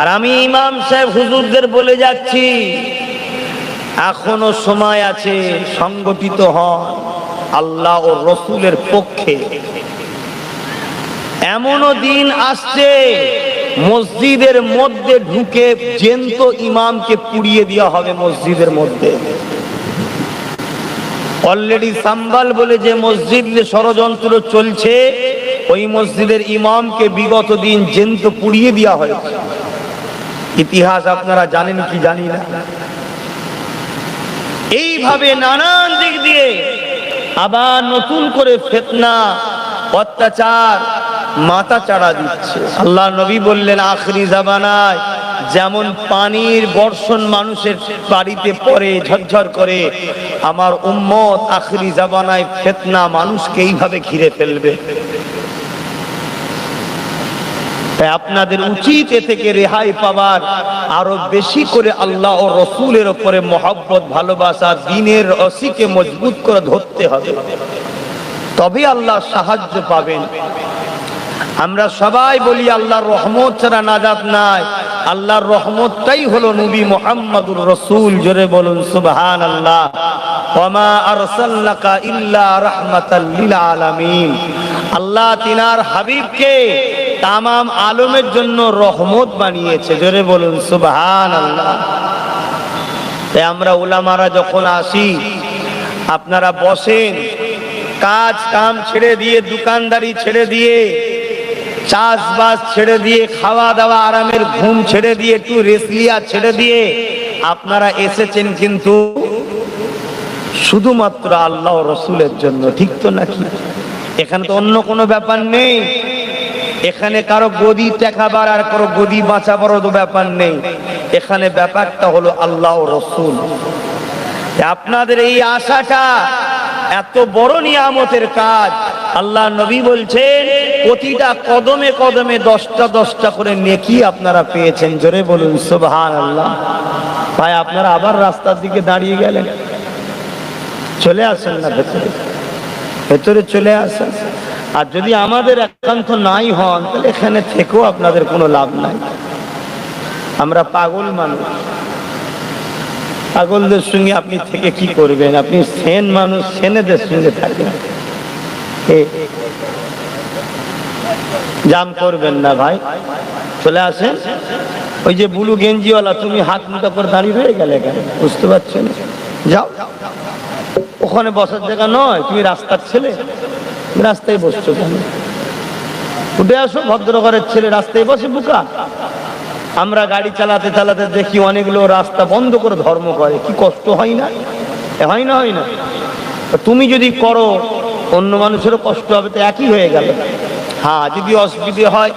আর আমি ইমাম সাহেব হুজুরদের বলে যাচ্ছি, এখনও সময় আছে, সংগঠিত হন আল্লাহ ও রসুলের পক্ষে। এমনও দিন আসছে, মসজিদের মধ্যে ঢুকে জেন্ত ইমামকে পুড়িয়ে দেওয়া হবে মসজিদের মধ্যে। অলরেডি সাম্বাল বলে যে মসজিদে ষড়যন্ত্র চলছে, ওই মসজিদের ইমামকে বিগত দিন জেন্ত পুড়িয়ে দেওয়া হয়েছে। ইতিহাস আপনারা জানেন কি জানি না। এইভাবে নানান দিক দিয়ে আবার নতুন করে ফেতনা, অত্যাচার মাথা চাড়া দিচ্ছে। আল্লাহ নবী বললেন, আখরি জামানায় যেমন পানির বর্ষণ মানুষের বাড়িতে পড়ে, ঝরঝর করে, আমার উম্মত আখরি জামানায় ফেতনা মানুষকে এইভাবে ঘিরে ফেলবে। আপনাদের উচিত এ থেকে রেহাই পাবার আরও বেশি করে আল্লাহ ও রসুলের ওপরে মহব্বত, ভালোবাসা, দিনের রসিকে মজবুত করে ধরতে হবে। তবে আল্লাহ সাহায্য পাবেন। আমরা সবাই বলি, আল্লাহর রহমত ছাড়া নাজাত নাই। আল্লাহর রহমতটাই হলো নবী মোহাম্মদুর রসুল। জোরে বলুন সুবহান আল্লাহ আল্লাহ তিনার হাবিবকে তামাম আলমের জন্য রহমত বানিয়েছে। জোরে বলুন সুবহান আল্লাহ তাই আমরা ওলামারা যখন আসি, আপনারা বসেন, কাজ কাম ছেড়ে দিয়ে, দোকানদারি ছেড়ে দিয়ে, চাষবাস ছেড়ে দিয়ে খাওয়া দাওয়া আরামের ঘুম ছেড়ে দিয়ে, একটু রেসলিয়া ছেড়ে দিয়ে, আপনারা এসেছেন কিন্তু শুধুমাত্র আল্লাহ রসুলের জন্য, ঠিক তো নাকি? এখানে তো অন্য কোনো ব্যাপার নেই। এখানে কারও গদি টেকাবার আর কারও গদি বাঁচাবারও তো ব্যাপার নেই। এখানে ব্যাপারটা হলো আল্লাহ রসুল। আপনাদের এই আশাটা এত বড় নিয়ামতের কাজ। আল্লাহ নবী বলছেন, প্রতিটা কদমে কদমে দশটা দশটা করে নেকি আপনারা পেয়েছেন। জোরে বলুন সুবহান আল্লাহ ভাই, আপনারা আবার রাস্তার দিকে দাঁড়িয়ে গেলেন। চলে আসেন না, ভেতরে। ভেতরে চলে আসেন। আর যদি আমাদের একান্ত নাই হন, তাহলে এখানে থেকেও আপনাদের কোনো লাভ নাই। আমরা পাগল মানুষ। পাগলদের সঙ্গে আপনি থেকে কি করবেন? আপনি সেন মানুষ, সেনেদের সঙ্গে থাকেন। জাম করবেন না ভাই। চলে আসেন। ওই যে বুলু গেঞ্জিওয়ালা, তুমি হাত মুটা করে দাঁড়িয়ে রয়ে গেলে কেন? বুঝতে পারছেন? যাও। ওখানে বসার জায়গা নয়, তুমি রাস্তার ছেলে। রাস্তায় বসছো কেন? উঠে আসো, ভদ্রঘরের ছেলে রাস্তায় বসে বুকা। আমরা গাড়ি চালাতে চালাতে দেখি অনেক লোক রাস্তা বন্ধ করে ধর্ম করে। কি কষ্ট হয় না? হয় না হয় না। তুমি যদি করো, অন্য মানুষেরও কষ্ট হবে, তো একই হয়ে গেল। হ্যাঁ যদি অসুবিধে হয়,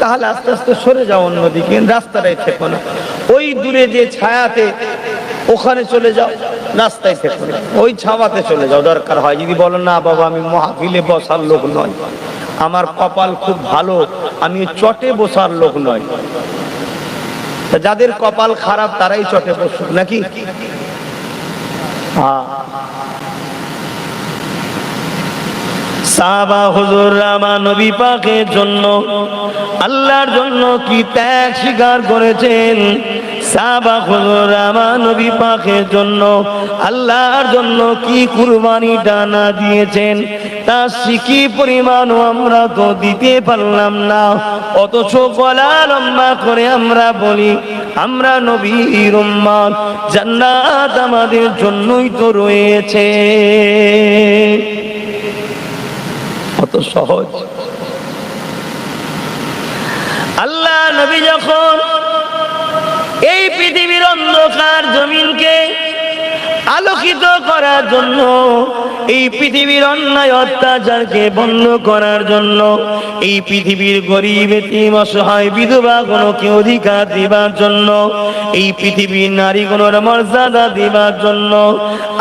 তাহলে আস্তে আস্তে সরে যাও অন্যদিকে, রাস্তাটাই থেকো না। ওই দূরে যে ছায়াতে ওখানে চলে যাও নাস্তায় থেকো। ওই ছাওয়াতে চলে যাও, দরকার হয়। যদি বলো, না বাবা, আমি মহাফিলে বসার লোক নয় আমার কপাল খুব ভালো, আমি চটে বসার লোক নয় যাদের কপাল খারাপ, তারাই চটে বসুক, নাকি? হ্যাঁ। সাহাবা হুজুর আমার নবী পাকের জন্য, আল্লাহর জন্য কি ত্যাগ স্বীকার করেছেন? সাহাবা হুজুর আমার নবী পাকের জন্য, আল্লাহর জন্য কি কুরবানি ডানা দিয়েছেন? তা শিখি পরিমাণও আমরা তো দিতে পারলাম না। অথচ গলা লম্বা করে আমরা বলি, আমরা নবীর উম্মত, জান্নাত আমাদের জন্যই তো রয়েছে। কত সহজ। আল্লাহ নবী যখন এই পৃথিবীর অন্ধকার জমিনকে আলোকিত করার জন্য, এই পৃথিবীর অন্যায় অত্যাচারকে বন্ধ করার জন্য, এই পৃথিবীর গরিব, এতিম, অসহায় বিধবা কোনকে অধিকার দিবার জন্য, এই পৃথিবীর নারী গুলোর মর্যাদা দিবার জন্য,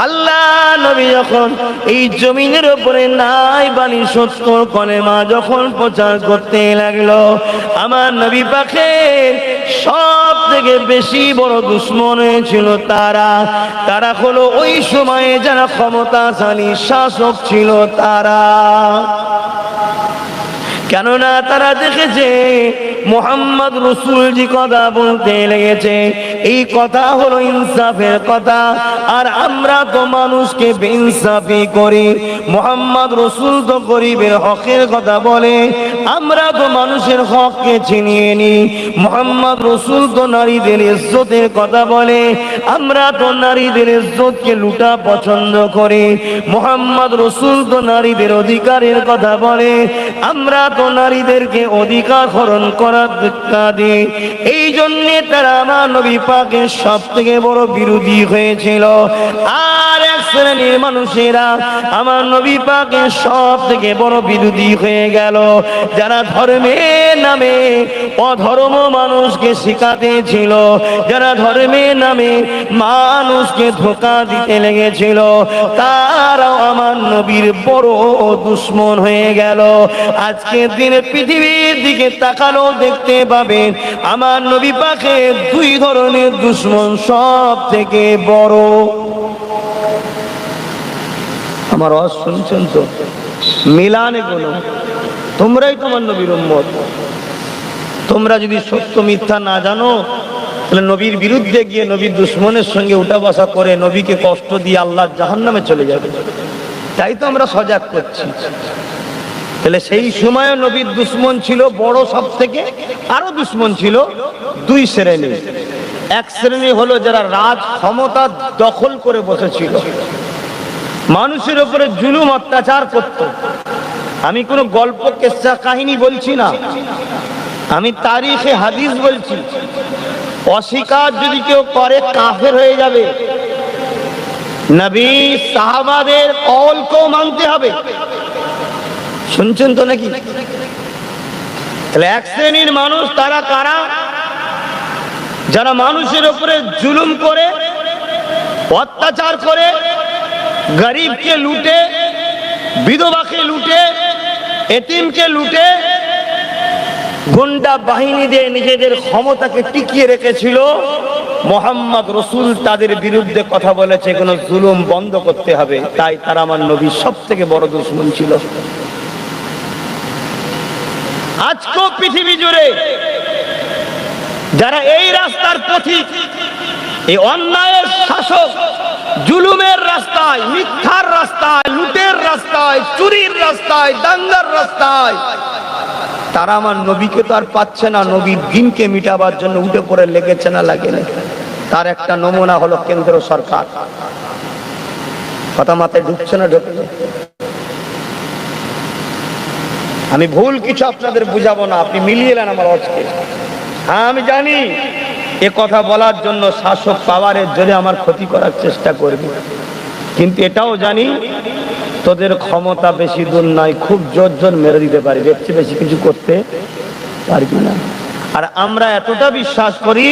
আল্লাহ নবী যখন এই জমিনের উপরে নাই বাণী সত্য কলেমা যখন প্রচার করতে লাগল, আমার নবী পাখে সব থেকে বেশি বড় দুশ্মন ছিল তারা। তারা হলো ওই সময়ে যারা ক্ষমতাশালী শাসক ছিল তারা। কেননা তারা দেখেছে মোহাম্মদ রসুল জি কথা বলতে লেগেছে, এই কথা হলো ইনসাফের কথা। আর আমরা তো মানুষকে বেইনসাফি করি, মোহাম্মদ রসুল তো গরিবের হকের কথা বলে, আমরা তো মানুষের হককে ছিনিয়ে নি মোহাম্মদ রসুল তো নারীদের ইজ্জতের কথা বলে, আমরা তো নারীদের ইজ্জতকে লুটা পছন্দ করি। মোহাম্মদ রসুল তো নারীদের অধিকারের কথা বলে, আমরা তো নারীদেরকে অধিকার হরণ করার ধিক্কার দিই এই জন্যে তারা আমার নবী পাকের সব থেকে বড় বিরোধী হয়েছিল। আর এক শ্রেণির মানুষেরা আমার নবী পাকের সব থেকে বড় বিরোধী হয়ে গেল। যারা ধর্মের নামে অধর্ম মানুষকে শিখাতে ছিল, যারা ধর্মের নামে মানুষকে ধোকা দিতে লেগেছিল, তারাও আমার নবীর বড় দুশ্মন হয়ে গেল। আজকের দিনে পৃথিবীর দিকে তাকানো দেখতে পাবেন আমার নবী পাখে দুই ধরনের দুশ্মন সব থেকে বড়। আমার অস শুনছেন তো? মিলানে কোনো তোমরাই তোমার নবীর উম্মত। তোমরা যদি সত্য মিথ্যা না জানো, তাহলে নবীর বিরুদ্ধে গিয়ে নবীর দুশ্মনের সঙ্গে উঠা বসা করে নবীকে কষ্ট দিয়ে আল্লাহ জাহান নামে চলে যাবে। তাই তো আমরা সজাগ করছি। তাহলে সেই সময় নবীর দুশ্মন ছিল বড় সব থেকে আরও দুশ্মন ছিল দুই শ্রেণি। এক শ্রেণি হলো যারা রাজ ক্ষমতা দখল করে বসেছিল। মানুষের উপরে জুলুম অত্যাচার করত। আমি কোনো গল্প, কেসা, কাহিনী বলছি না। আমি তারিখে হাদিস বলছি। অস্বীকার যদি কেউ করে, কাফের হয়ে যাবে। নবী সাহাবাদের কলকেও মানতে হবে। শুনছেন তো নাকি? তাহলে এক শ্রেণির মানুষ তারা কারা? যারা মানুষের উপরে জুলুম করে, অত্যাচার করে, গরিবকে লুটে, বিধবাকে লুটে, এতিমকে লুটে, গুন্ডা বাহিনী দিয়ে নিজেদের ক্ষমতাকে টিকিয়ে রেখেছিল, মোহাম্মদ রসুল তাদের বিরুদ্ধে কথা বলেছে, কোনো জুলুম বন্ধ করতে হবে। তাই তারা আমার নবীর সব থেকে বড় দুশ্মন ছিল। আজকেও পৃথিবী জুড়ে যারা এই রাস্তার পথিক, এই অন্যায়ের শাসক, জুলুমের রাস্তায়, মিথ্যার রাস্তায়, লুটের রাস্তায়, চুরির রাস্তায়, দাঙ্গার রাস্তায়, তারা আমার নবীকে তো আর পাচ্ছে না, নবীর দিনকে মিটাবার জন্য উঠে পড়ে লেগেছে না লাগে তার একটা নমুনা হলো কেন্দ্র সরকার। কথা মাথায় ঢুকছে না ঢুকে আমি ভুল কিছু আপনাদের বুঝাবো না, আপনি মিলিয়ে নেন আমার অজকে হ্যাঁ আমি জানি। এ কথা বলার জন্য শাসক পাওয়ারের জন্য আমার ক্ষতি করার চেষ্টা করবে। কিন্তু এটাও জানি, তোদের ক্ষমতা বেশি দূর নয়, খুব জোর জোর মেরে দিতে পারি, এর বেশি কিছু করতে পারবি না। আর আমরা এতটা বিশ্বাস করি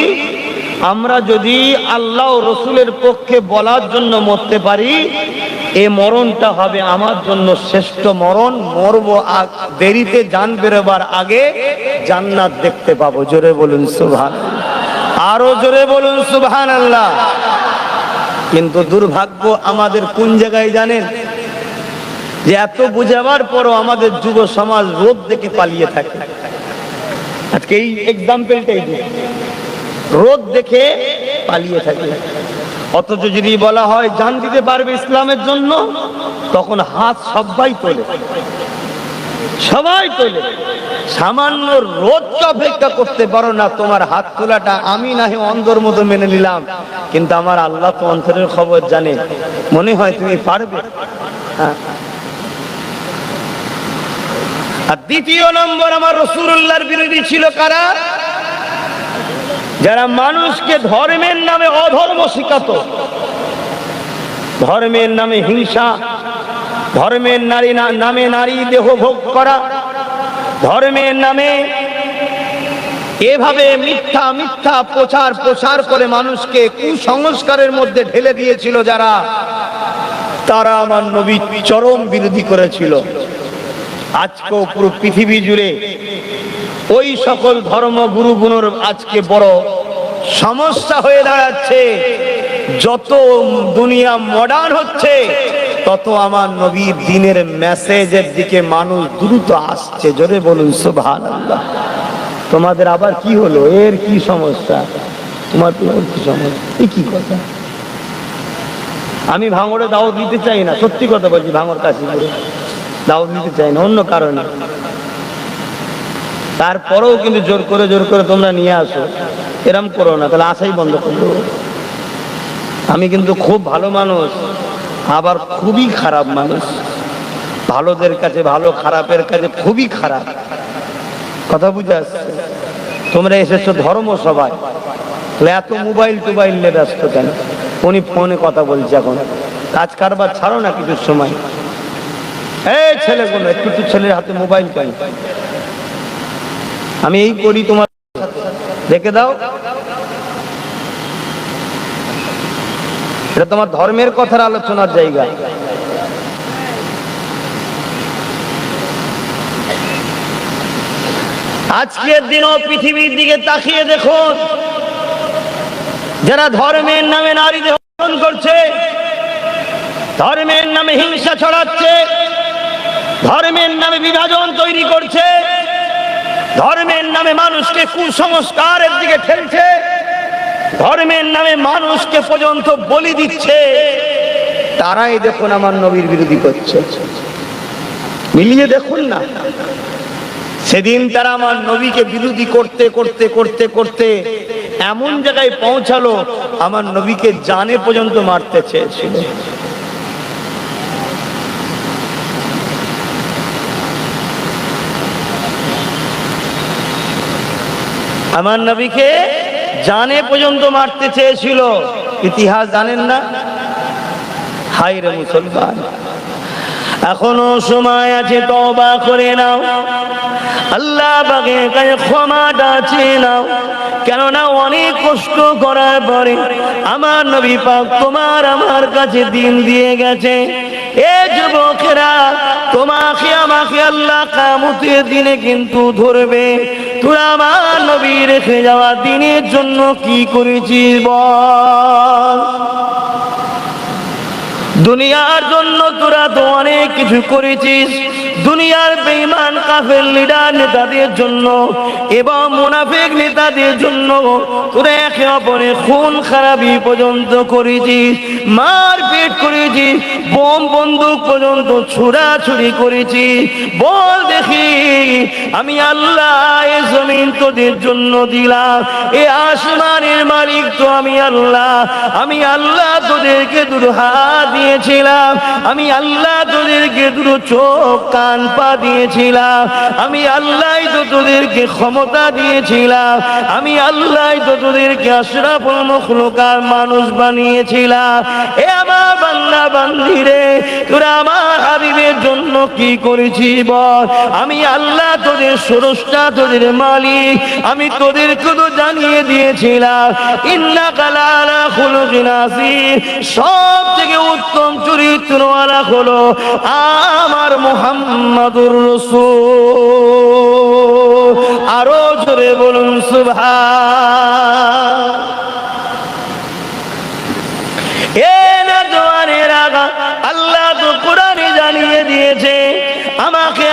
আমরা যদি আল্লাহ রসুলের পক্ষে বলার জন্য মরতে পারি, এ মরণটা হবে আমার জন্য শ্রেষ্ঠ মরণ। মরবো দেরিতে জান বেরোবার আগে জান্নাত দেখতে পাবো। জোরে বলুন সুভান আরও জোরে বলুন সুবহান আল্লাহ কিন্তু দুর্ভাগ্য আমাদের কোন জায়গায় জানেন? যে এত বুঝাবার পরও আমাদের যুব সমাজ রোদ দেখে পালিয়ে থাকে। আজকে এই এক্সাম্পলটাই দিই। রোদ দেখে পালিয়ে থাকে। অথচ যদি বলা হয়, জান দিতে পারবে ইসলামের জন্য, তখন হাত সবাই তোলে। সবাই তোলে। সামান্য রোদকে অপেক্ষা করতে পারো না, তোমার হাত তোলাটা আমি না হয় অন্ধর মতো মেনে নিলাম। কিন্তু আমার আল্লাহ তো অন্তরের খবর জানে। মনে হয় তুমি পারবে। হ্যাঁ। আর দ্বিতীয় নম্বর, আমার রসুল্লাহর বিরোধী ছিল কারা? যারা মানুষকে ধর্মের নামে অধর্ম শিখাতো, ধর্মের নামে হিংসা, ধর্মের নারী নামে নারী দেহ ভোগ করা, ধর্মের নামে এভাবে মিথ্যা মিথ্যা প্রচার প্রচার করে মানুষকে কুসংস্কারের মধ্যে ঢেলে দিয়েছিল যারা, তারা আমার নবী চরম বিরোধী করেছিল। আজকেও পুরো পৃথিবী জুড়ে ওই সকল ধর্ম গুরুগুলোর আজকে বড় সমস্যা হয়ে দাঁড়াচ্ছে। যত দুনিয়া মডার্ন হচ্ছে, তত আমার নবীর দিনের মেসেজের দিকে মানুষ দ্রুত আসছে। জোরে বলুন আল্লাহ তোমাদের আবার কি হলো? এর কি সমস্যা? তোমার কি সমস্যা? কি কথা? আমি ভাঙড়ে দাওয়াত দিতে চাই না। সত্যি কথা বলছি, ভাঙড় কাশিপুরে। দাওয়াত দিতে চাই না, অন্য কারণে। তারপরেও কিন্তু জোর করে জোর করে তোমরা নিয়ে আসো। এরম করো না, তাহলে আশাই বন্ধ করব আমি কিন্তু খুব ভালো মানুষ, আবার খুবই খারাপ মানুষ। ভালোদের কাছে, ভালো খারাপের কাছে খুবই খারাপ। কথা বুঝে আসছে? তোমরা এসেছ ধর্ম সবাই তাহলে এত মোবাইল টোবাইল নিয়ে ব্যস্ত কেন? উনি ফোনে কথা বলছে এখন। কাজ কারবার ছাড়ো না কিছুর সময়। এই ছেলেগুলো, একটু ছেলের হাতে মোবাইল পাই আমি এই করি তোমার দেখে দাও। এটা তোমার ধর্মের কথার আলোচনার জায়গা। আজকের দিনও পৃথিবীর দিকে তাকিয়ে দেখুন যারা ধর্মের নামে নারীদের হরণ করছে, ধর্মের নামে হিংসা ছড়াচ্ছে, ধর্মের নামে বিভাজন তৈরি করছে ধর্মের নামে মানুষকে কুসংস্কারের দিকে ঠেলছে। ধর্মের নামে মানুষকে পর্যন্ত বলি দিচ্ছে। তারাই দেখুন আমার নবীর বিরোধী করছে। মিলিয়ে দেখুন না। সেদিন তারা আমার নবীকে বিরোধী করতে করতে করতে করতে এমন জায়গায় পৌঁছালো, আমার নবীকে জানে পর্যন্ত মারতে চেয়েছিল। আমার নবীকে জানে পর্যন্ত মারতে চেয়েছিল। ইতিহাস জানেন না? হাই রে মুসলমান। এখনও সময় আছে তবা করে নাও। আল্লাহ বাগে ক্ষমাটা চেয়ে নাও। কেননা অনেক কষ্ট করার পরে আমার নবী পাক তোমার আমার কাছে দিন দিয়ে গেছে। এ যুবকেরা তোমাকে আমাকে আল্লাহ কামতের দিনে কিন্তু ধরবে। তোরা আমার নবী রেখে যাওয়া দিনের জন্য কি করেছিস বল? দুনিয়ার জন্য তোরা তো অনেক কিছু করেছিস। দুনিয়ার বেইমান কাফের লিডার নেতাদের জন্য এবং মুনাফিক নেতাদের জন্য তোরা একে অপরে খুন খারাপি পর্যন্ত করেছিস, মারপিট করেছিস, বোম বন্দুক পর্যন্ত ছুড়াছুড়ি করেছিস। বল দেখি, আমি আল্লাহ জমিন তোদের জন্য দিলাম। এ আসমানের মালিক তো আমি আল্লাহ। আমি আল্লাহ তোদেরকে দুটো হাত দিয়েছিলাম। আমি আল্লাহ তোদেরকে দুটো চোখ, কান, পা দিয়েছিলাম। আমি আল্লাহ তো তোদেরকে ক্ষমতা দিয়েছিলাম। আমি আল্লাহ তো তোদেরকে আশরাফুল মখলুকার মানুষ বানিয়েছিলাম। এ আমার বান্দা বান্দিরে, তোরা আমার হাবিবের জন্য কি করেছি বল? আমি আল্লাহ তোদের সরসটা তোদের আমি তোদেরকে তো জানিয়ে দিয়েছিলাম ইন্না কালালা খুলুকিন আসির সব থেকে উত্তম চরিত্রওয়ালা হলো আমার মোহাম্মদুর রসুল। আরও জোরে বলুন, সুবহান।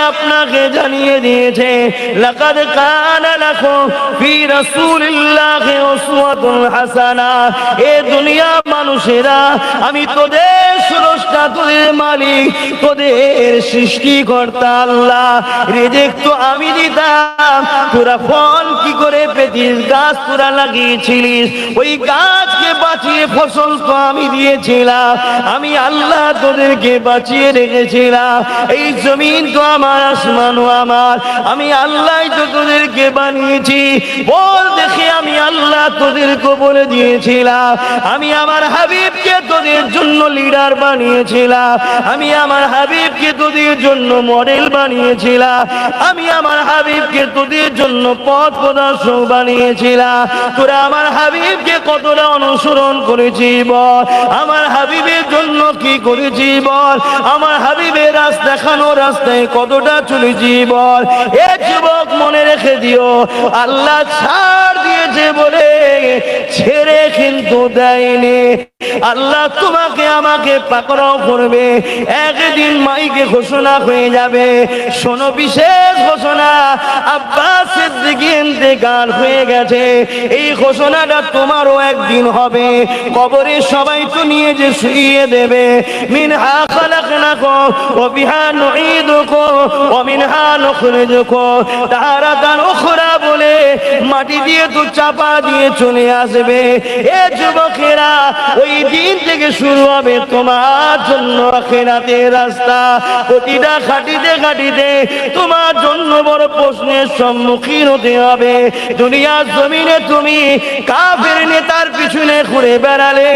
আপনাকে জানিয়ে দিয়েছে, লাকাদ কানা লাকুম ফি রাসূলিল্লাহি উসওয়াতুন হাসানা। এ দুনিয়া মানুষেরা, আমি তোদের স্রষ্টা, তোদের মালিক, তোদের সৃষ্টিকর্তা আল্লাহ। রিজিক তো আমি দিতাম। তোরা ফল কি করে পেতিস, গাছ তোরা লাগিয়েছিলিস। ওই গাছকে বাঁচিয়ে ফসল তো আমি দিয়েছিলাম। আমি আল্লাহ তোদেরকে বাঁচিয়ে রেখেছিলাম। এই জমিন তো আমার আসমানও আমার। আমি আল্লাহ তো তোদেরকে বানিয়েছি। বল দেখে আমি আল্লাহ তোদেরকে বলে দিয়েছিলাম। আমি আমার হাবিবকে তোদের জন্য লিডার বানিয়েছিলাম আমি আমার হাবিবকে তোদের জন্য মডেল বানিয়েছিলাম আমি আমার হাবিবকে তোদের জন্য পথ প্রদর্শক বানিয়েছিলাম তোরা আমার হাবিবকে কতটা অনুসরণ করেছি বল। আমার হাবিবের জন্য কি করেছি বল। আমার হাবিবের রাস্তা দেখানো রাস্তায় কতটা চলেছি বল। এ যুবক মনে রেখে দিও, আল্লাহ ছাড় দিয়েছে বলে ছেড়ে কিন্তু দেয়নি। আল্লাহ তোমাকে আমাকে পাকড়াও করবে। একদিন মাইকে ঘোষণা হয়ে যাবে। শোনো, বিশেষ ঘোষণা আব্বাস ইন্তেকাল হয়ে গেছে। এই ঘোষণাটা তোমারও একদিন হবে। কবরে সবাই তো নিয়ে যে শুইয়ে দেবে। মিনহা খালাকনাকুম ওয়া বিহা নুঈদুকুম ওয়া মিনহা নুখরিজুকুম তারাতান উখরা বলে মাটি দিয়ে তো চাপা দিয়ে চলে আসবে। এ যুবকেরা, ওই দিন থেকে শুরু হবে তোমার জন্য আখেরাতের রাস্তা। প্রতিটা খাটিতে খাটিতে তোমার জন্য বড় প্রশ্নের সম্মুখীন হতে হবে। দুনিয়ার জমিনে তুমি কাফের নেতার পিছনে ঘুরে বেড়ালে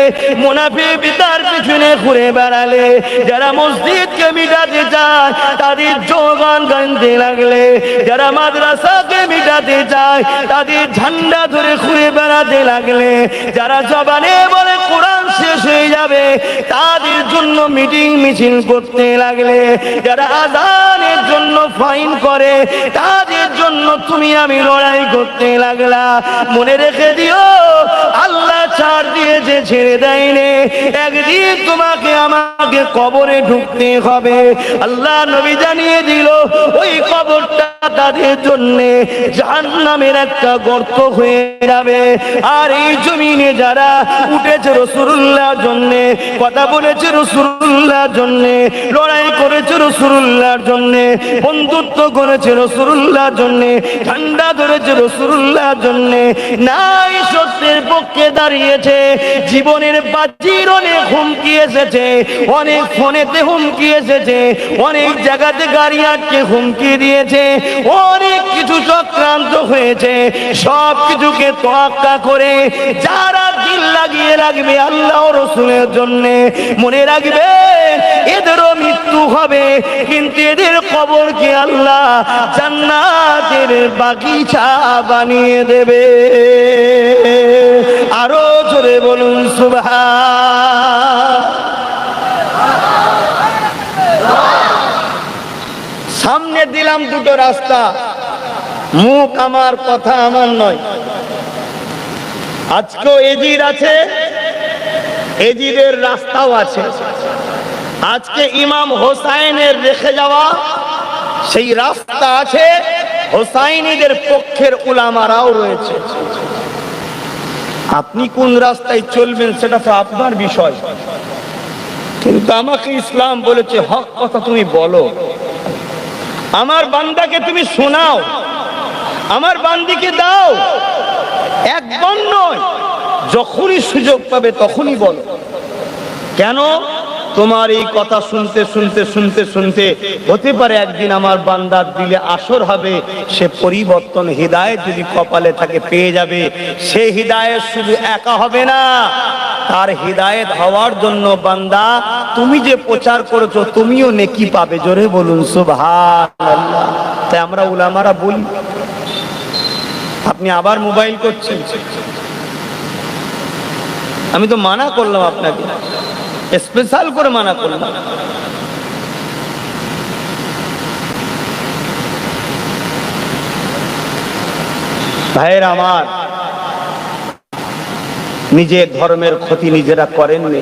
মুনাফি পিতার পিছনে ঘুরে বেড়ালে, যারা মসজিদকে মিটাতে চায় তাদের যোগান গানতে লাগলে, যারা মাদ্রাসাকে মিটাতে চায় তাদের ঝান্ডা ধরে ঘুরে বেড়াতে লাগলে, যারা জবানে বলে কোরআন শেষ হয়ে যাবে। তাদের জন্য মিটিং মিছিল করতে লাগলে, যারা আদানের জন্য ফাইন করে, তাদের জন্য তুমি আমি লড়াই করতে লাগলা। মনে রেখে দিও ছাড় দিয়েছে ছেড়ে দেয়নি, একদিন তোমাকে আমাকে কবরে ঢুকতে হবে। আল্লাহ নবী জানিয়ে দিল, ওই কবরটা তাদের জন্য জাহান্নামের একটা গর্ত হয়ে যাবে। আর এই জমিনে যারা উঠেছে রসুল্লাহর জন্য, কথা বলেছে রসুল্লাহর জন্য, লড়াই করেছে রসুল্লাহর জন্য, বন্ধুত্ব করেছে রসুল্লাহর জন্য ঠান্ডা ধরেছে রসুল্লাহর জন্য, নাই সত্যের পক্ষে দাঁড়িয়েছে জীবনের বাজির অনেক হুমকি এসেছে, অনেক ফোনেতে হুমকি এসেছে, অনেক জায়গাতে গাড়ি আটকে হুমকি দিয়েছে, অনেক কিছু চক্রান্ত হয়েছে, সব কিছুকে তোয়াক্কা করে যারা দিল লাগিয়ে রাখবে আল্লাহ রসুলের জন্য। মনে রাখবে, এদেরও মৃত্যু হবে, কিন্তু এদের কবরকে আল্লাহ জান্নাতের বাগিচা বানিয়ে দেবে। আরও জোরে বলুন সামনে দিলাম দুটো রাস্তা। মুখ আমার, কথা আমার নয়। আজকেও এজির আছে, এজিদের রাস্তাও আছে। আজকে ইমাম হোসাইনের রেখে যাওয়া সেই রাস্তা আছে, হোসাইনিদের পক্ষের উলামারাও রয়েছে। আপনি কোন রাস্তায় চলবেন সেটা তো আপনার বিষয়। কিন্তু আমাকে ইসলাম বলেছে, হক কথা তুমি বলো। আমার বান্দাকে তুমি শোনাও। আমার বান্দিকে দাও। একদম নয়, যখনই সুযোগ পাবে তখনই বলো। কেন? তোমার এই কথা শুনতে শুনতে শুনতে শুনতে হতে পারে একদিন আমার বান্দার দিলে আসর হবে। সে পরিবর্তন হৃদায়ত যদি কপালে থাকে পেয়ে যাবে। সে হৃদায়ত শুধু একা হবে না, তার হৃদায়ত হওয়ার জন্য বান্দা, তুমি যে প্রচার করেছ, তুমিও নেকি পাবে। জোরে বলুন, সুবহানাল্লাহ। তাই আমরা উলামারা বলি, আপনি আবার মোবাইল করছেন? আমি তো মানা করলাম আপনাকে। স্পেশাল করে মানা করলাম। ভাইয়ের আমার, নিজের ধর্মের ক্ষতি নিজেরা করেননি।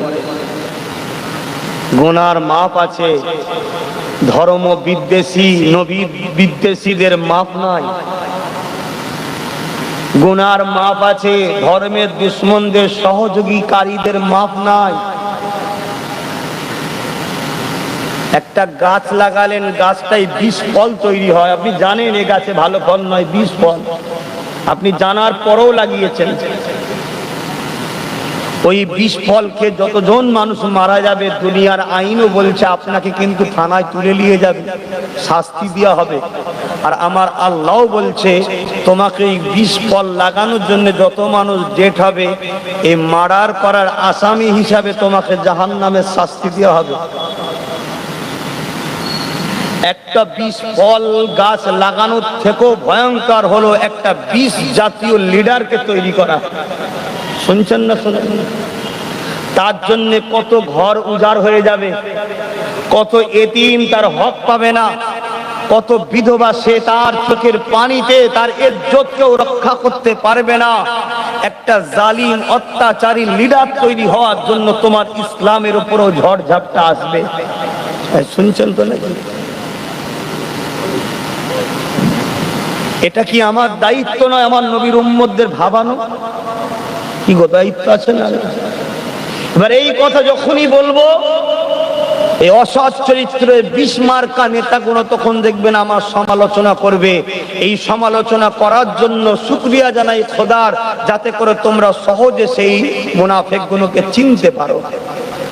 গোনার মাপ আছে। ধর্ম বিদ্বেষী, নবী বিদ্বেষীদের মাপ নাই। গুনার মাপ আছে। ধর্মের দুশ্মনদের সহযোগীকারীদের মাপ নাই। একটা গাছ লাগালেন গাছটাই বিষ ফল তৈরি হয়। আপনি জানেন এ গাছে ভালো ফল নয়, বিষ ফল। আপনি জানার পরেও লাগিয়েছেন। ওই বিষ ফলকে যতজন মানুষ মারা যাবে, দুনিয়ার আইনও বলছে আপনাকে কিন্তু থানায় তুলে নিয়ে যাবে, শাস্তি দেওয়া হবে। আর আমার আল্লাহ বলছে, তোমাকে এই বিষ ফল লাগানোর জন্য যত মানুষ ডেট হবে এই মারার করার আসামি হিসাবে তোমাকে জাহান নামের শাস্তি দেওয়া হবে। একটা বিষ ফল গাছ লাগানোর থেকেও ভয়ঙ্কর হলো একটা বিষ জাতীয় লিডারকে তৈরি করা। শুনছেন না শুনছেন তার জন্য কত ঘর উজাড় হয়ে যাবে কত এতিম তার হক পাবে না কত বিধবা সে তার চোখের পানিতে তার ইজ্জতকেও রক্ষা করতে পারবে না। একটা জালিম অত্যাচারী লিডার তৈরি হওয়ার জন্য তোমার ইসলামের উপরও ঝড় ঝাপটা আসবে। হ্যাঁ, শুনছেন তো নাকি এটা কি আমার দায়িত্ব নয় আমার নবীর উম্মতদের ভাবানো? কি গো দায়িত্ব আছে না এবার এই কথা যখনই বলব, এই অসৎ চরিত্রের বিস্মার্কা মার্কা নেতাগুলো তখন দেখবেন আমার সমালোচনা করবে। এই সমালোচনা করার জন্য শুক্রিয়া জানাই খোদার, যাতে করে তোমরা সহজে সেই মুনাফেক গুলোকে চিনতে পারো।